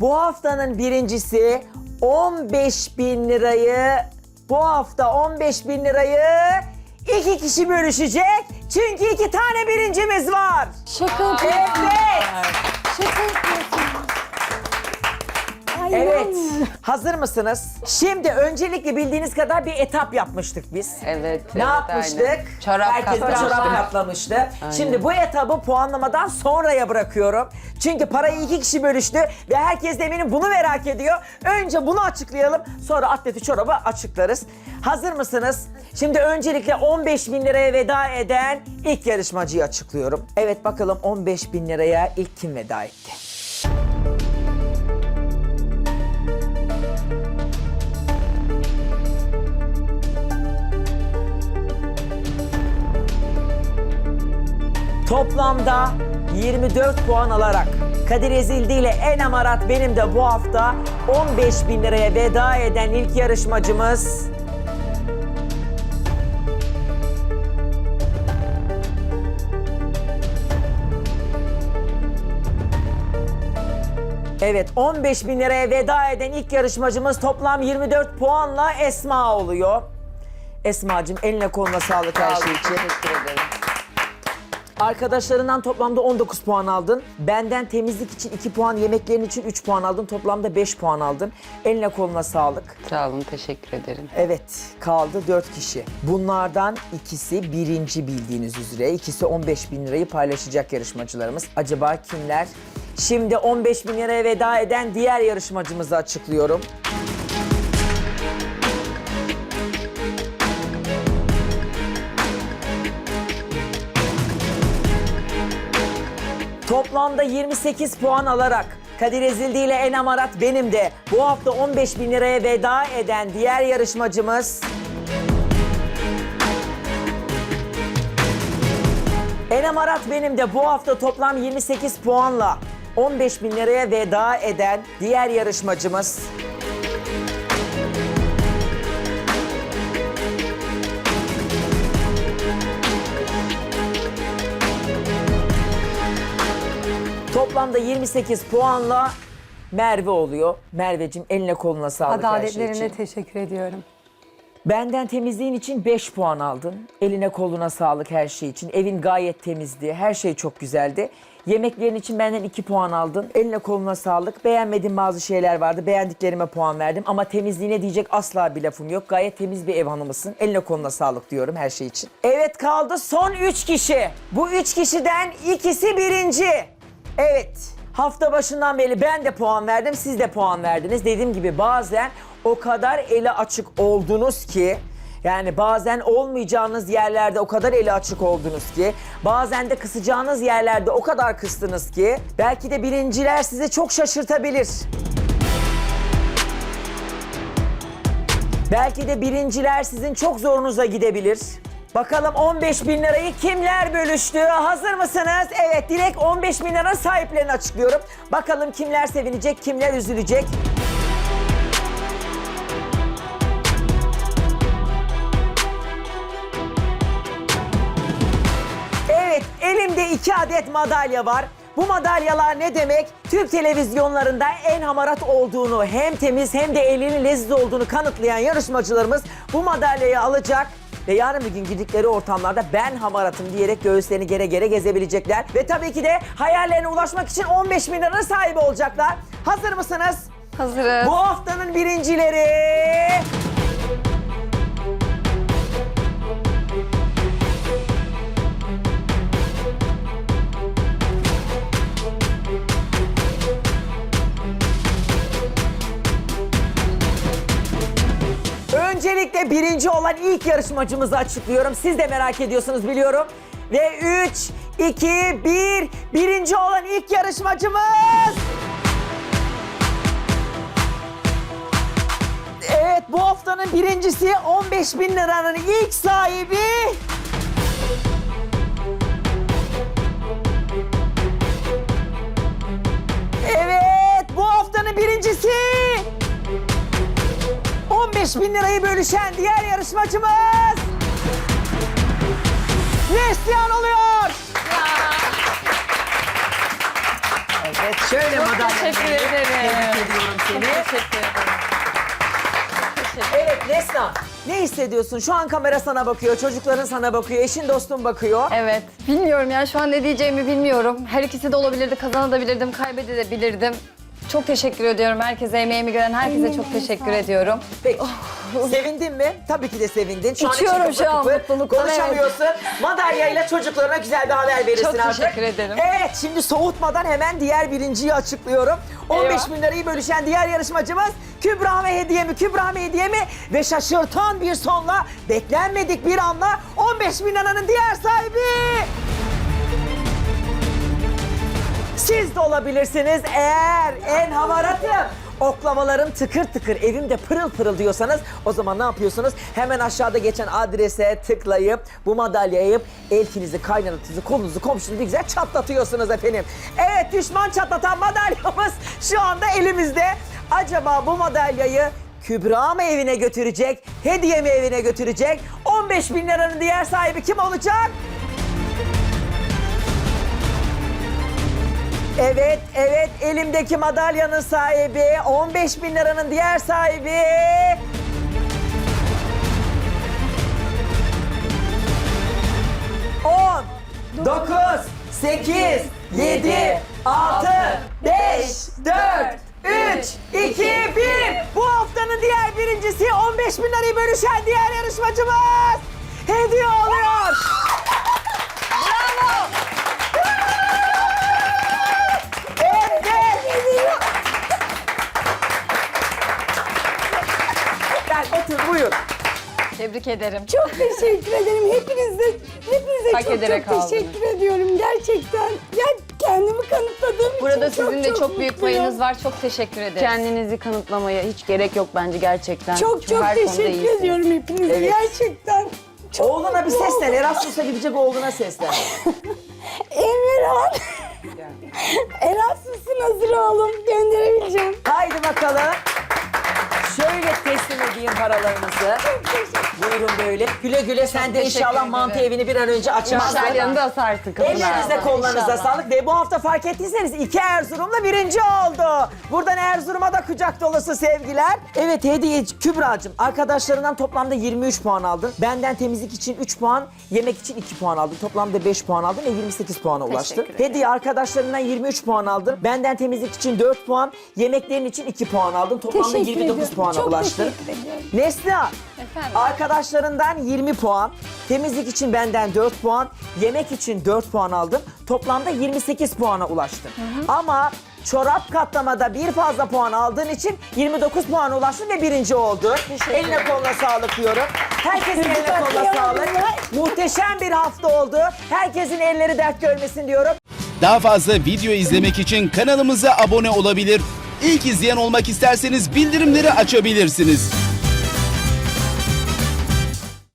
Bu haftanın birincisi 15 bin lirayı bu hafta 15 bin lirayı iki kişi bölüşecek. Çünkü iki tane birincimiz var. Şaka yapıyorsun. Evet. Şaka yapıyorsun. Evet. Hazır mısınız? Şimdi öncelikle bildiğiniz kadar bir etap yapmıştık biz. Evet. Ne evet, yapmıştık? aynen. Çorap Herkes bir çorap katlamıştı. Şimdi bu etabı puanlamadan sonraya bırakıyorum. Çünkü parayı iki kişi bölüştü ve herkes de eminim bunu merak ediyor. Önce bunu açıklayalım sonra atleti çorabı açıklarız. Hazır mısınız? Şimdi öncelikle 15 bin liraya veda eden ilk yarışmacıyı açıklıyorum. Evet bakalım 15 bin liraya ilk kim veda etti? Toplamda 24 puan alarak Kadir Ezildi ile En Amarat benim de bu hafta 15 bin liraya veda eden ilk yarışmacımız Evet 15 bin liraya veda eden ilk yarışmacımız toplam 24 puanla Esma oluyor. Esma'cığım eline koluna sağlık her şey için. Teşekkür ederim. Arkadaşlarından toplamda 19 puan aldın. Benden temizlik için 2 puan, yemeklerin için 3 puan aldın. Toplamda 5 puan aldın. Eline koluna sağlık. Sağ olun. Teşekkür ederim. Evet, kaldı 4 kişi. Bunlardan ikisi birinci bildiğiniz üzere. İkisi 15 bin lirayı paylaşacak yarışmacılarımız. Acaba kimler? Şimdi 15 bin liraya veda eden diğer yarışmacımızı açıklıyorum. Toplamda 28 puan alarak. Kadir Ezildi ile En Amarat benim de. Bu hafta 15 bin liraya veda eden diğer yarışmacımız... En Amarat benim de bu hafta toplam 28 puanla 15 bin liraya veda eden diğer yarışmacımız... Toplamda 28 puanla Merve oluyor. Merveciğim eline koluna sağlık her şey Adaletlerine için. teşekkür ediyorum. Benden temizliğin için 5 puan aldın. Eline koluna sağlık her şey için. Evin gayet temizdi. Her şey çok güzeldi. Yemeklerin için benden 2 puan aldın. Eline koluna sağlık. Beğenmediğim bazı şeyler vardı. Beğendiklerime puan verdim. Ama temizliğine diyecek asla bir lafım yok. Gayet temiz bir ev hanımısın. Eline koluna sağlık diyorum her şey için. Evet kaldı son 3 kişi. Bu 3 kişiden ikisi birinci. Evet. Hafta başından beri ben de puan verdim, siz de puan verdiniz. Dediğim gibi bazen o kadar eli açık oldunuz ki yani bazen olmayacağınız yerlerde o kadar eli açık oldunuz ki bazen de kısacağınız yerlerde o kadar kıstınız ki belki de birinciler sizi çok şaşırtabilir. Belki de birinciler sizin çok zorunuza gidebilir. Bakalım 15 bin lirayı kimler bölüştü? Hazır mısınız? Evet direkt 15 bin lira sahiplerini açıklıyorum. Bakalım kimler sevinecek, kimler üzülecek? Evet, elimde iki adet madalya var. Bu madalyalar ne demek? Türk televizyonlarında en hamarat olduğunu, hem temiz hem de elinin leziz olduğunu kanıtlayan yarışmacılarımız bu madalyayı alacak. Ve yarın bir gün gidikleri ortamlarda ben hamaratım diyerek göğüslerini gere gere gezebilecekler. Ve tabii ki de hayallerine ulaşmak için 15 bin liranın sahibi olacaklar. Hazır mısınız? Hazırız. Bu haftanın birincileri... Öncelikle birinci olan ilk yarışmacımızı açıklıyorum. Siz de merak ediyorsunuz biliyorum. Ve 3, 2, 1, birinci olan ilk yarışmacımız... Evet bu haftanın birincisi 15 bin liranın ilk sahibi... 5000 lirayı bölüşen diğer yarışmacımız... Neslihan oluyor. Evet şöyle Çok madalyayı teşekkür ederim. Tebrik ediyorum seni. Teşekkür ederim. Evet Nesna, ne hissediyorsun? Şu an kamera sana bakıyor, çocukların sana bakıyor, eşin dostun bakıyor. Evet. Bilmiyorum ya şu an ne diyeceğimi bilmiyorum. Her ikisi de olabilirdi, kazanabilirdim, kaybedebilirdim. Çok teşekkür ediyorum herkese. Emeğimi gören herkese çok teşekkür ediyorum. Peki. Sevindin mi? Tabii ki de sevindin. Şu an için şu an kıpır kıpır. mutluluktan, Konuşamıyorsun. Madalyayla çocuklarına güzel bir haber verirsin Çok artık. teşekkür ederim. Evet şimdi soğutmadan hemen diğer birinciyi açıklıyorum. 15 Eyvah. bin lirayı bölüşen diğer yarışmacımız Kübra mı hediye mi Kübra mı hediye mi ve şaşırtan bir sonla beklenmedik bir anla 15 bin liranın diğer sahibi. Siz de olabilirsiniz eğer en hamaratım. Oklavalarım tıkır tıkır evimde pırıl pırıl diyorsanız o zaman ne yapıyorsunuz? Hemen aşağıda geçen adrese tıklayıp bu madalyayı elfinizi, kaynanatınızı, kolunuzu, komşunuzu güzel çatlatıyorsunuz efendim. Evet düşman çatlatan madalyamız şu anda elimizde. Acaba bu madalyayı Kübra mı evine götürecek, hediye mi evine götürecek? 15 bin liranın diğer sahibi kim olacak? Evet, evet elimdeki madalyanın sahibi, 15 bin liranın diğer sahibi. On, dokuz, sekiz, yedi, altı, beş, dört, üç, iki, bir. Bu haftanın diğer birincisi 15 bin lirayı bölüşen diğer yarışmacımız. Hediye oluyor. Gel otur buyur. Tebrik ederim. Çok teşekkür ederim. Hepinize, hepinize Hak çok ederek çok aldınız. teşekkür ediyorum. Gerçekten. Ya kendimi kanıtladığım Burada için sizin de çok büyük mutluyum. payınız var. Çok teşekkür ederiz. Kendinizi kanıtlamaya hiç gerek yok bence gerçekten. Çok Çünkü çok her konuda teşekkür iyisiniz. ediyorum hepinize. Evet. Gerçekten. Çok Oğluna bir seslen. Erasmus'a gidecek oğluna seslen. Emirhan. Erasmus'un hazır oğlum. Gönderebileceğim. Haydi bakalım. Şöyle teslim edeyim paralarınızı. Buyurun böyle. Güle güle sen de teşekkür inşallah ederim. mantı evini bir an önce açarsın. Madalyonu da asarsın kapına. Ellerinize kollarınıza İnşallah. sağlık ve bu hafta fark ettiyseniz iki Erzurum'la birinci oldu. Buradan Erzurum'a da kucak dolusu sevgiler. Evet hediye Kübra'cığım arkadaşlarından toplamda 23 puan aldın. Benden temizlik için 3 puan, yemek için 2 puan aldın. Toplamda 5 puan aldın ve 28 puana ulaştın. ederim. Hediye arkadaşlarından 23 puan aldın. Benden temizlik için 4 puan, yemeklerin için 2 puan aldın. Toplamda Teşekkür 29 ediyorum. puana çok ulaştın. teşekkür ediyorum. Neslihan, Efendim? Arkadaşlarından 20 puan, temizlik için benden 4 puan, yemek için 4 puan aldım. Toplamda 28 puana ulaştım. Ama çorap katlamada bir fazla puan aldığın için 29 puana ulaştın ve birinci oldun. Eline koluna sağlık diyorum. Herkesin eline koluna sağlık. Muhteşem bir hafta oldu. Herkesin elleri dert görmesin diyorum. Daha fazla video izlemek için kanalımıza abone olabilir. İlk izleyen olmak isterseniz bildirimleri açabilirsiniz.